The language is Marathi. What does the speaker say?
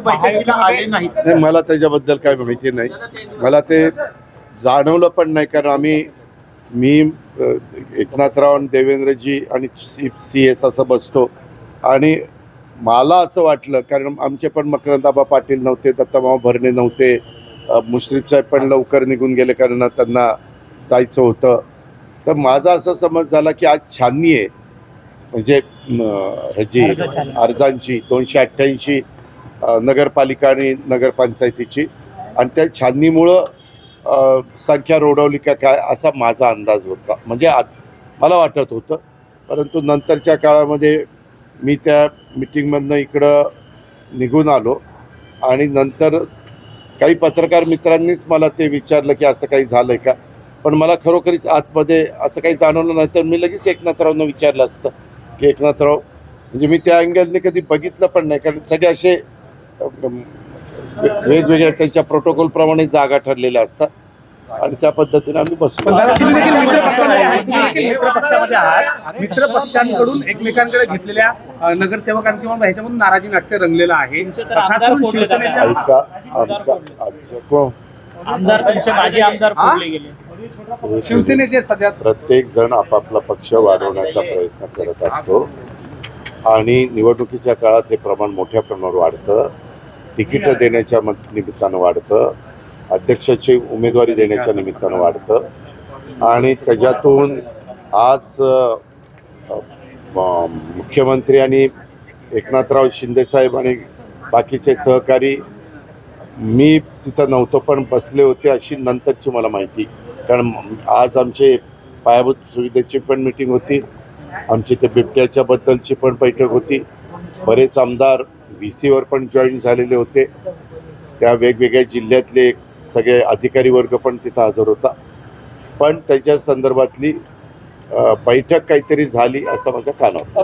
बैठकीला आले नाही. मला त्याच्याबद्दल काय माहिती नाही. मला ते जाणवलं पण नाही कारण आम्ही मी एकनाथराव आणि देवेंद्रजी आणि सी सी एस असं बसतो. आणि मला असं वाटलं कारण आमचे पण मकरंदाबा पाटील नव्हते दत्तामामा भरणे नव्हते. मुश्रीफ साहेब पण लवकर निघून गेले कारण त्यांना जायचं होतं. तर माझा असा समज झाला की आज छाननी आहे. म्हणजे ह्याची अर्जांची दोनशे अठ्ठ्याऐंशी नगरपालिका आणि नगरपंचायतीची. आणि त्या छाननीमुळं संख्या रोडवली का काय असा माझा अंदाज होता. म्हणजे आत मला वाटत होतं. परंतु नंतरच्या काळामध्ये मी त्या मिटिंगमधनं इकडं निघून आलो. आणि नंतर काही पत्रकार मित्रांनीच मला ते विचारलं की असं काही झालं आहे का? पण मला खरोखरीच आतमध्ये असं काही जाणवलं नाही. तर मी लगेच एकनाथरावनं विचारलं असतं की एकनाथराव म्हणजे मी त्या अँगलने कधी बघितलं पण नाही. कारण सगळे असे वेगवेगळ्या त्यांच्या प्रोटोकॉलप्रमाणे जागा ठरलेल्या असतात. आणि त्या पद्धतीने आम्ही बसतो मित्र पक्षांकडून एकमेकांकडे घेतलेल्या नगरसेवकां किंवा ह्याच्यामधून नाराजी नाट्य रंगलेलं आहे. ऐका आमच्या आमच्या कोण? आमदार तुमचे माजी आमदार हा? फोडले गेले. शिवसेनेचे सध्या प्रत्येक जण आपापला पक्ष वाढवण्याचा प्रयत्न करत असतो. आणि निवडणुकीच्या काळात हे प्रमाण मोठ्या प्रमाणावर वाढतं. तिकीटं देण्याच्या निमित्तानं वाढतं. अध्यक्षाची उमेदवारी देण्याच्या निमित्तानं वाढतं. आणि त्याच्यातून आज मुख्यमंत्री आणि एकनाथराव शिंदेसाहेब आणि बाकीचे सहकारी मी तिथं नव्हतो पण बसले होते अशी नंतरची मला माहिती. कारण आज आमचे पायाभूत सुविधेची पण मिटिंग होती. आमची ते बिबट्याच्या बद्दलची पण बैठक होती. बरेच आमदार व्ही सीवर पण जॉईन झालेले होते. त्या वेगवेगळ्या जिल्ह्यातले सगळे अधिकारी वर्ग पण तिथं हजर होता. पण त्याच्या संदर्भातली बैठक काहीतरी झाली असं माझ्या कानावर.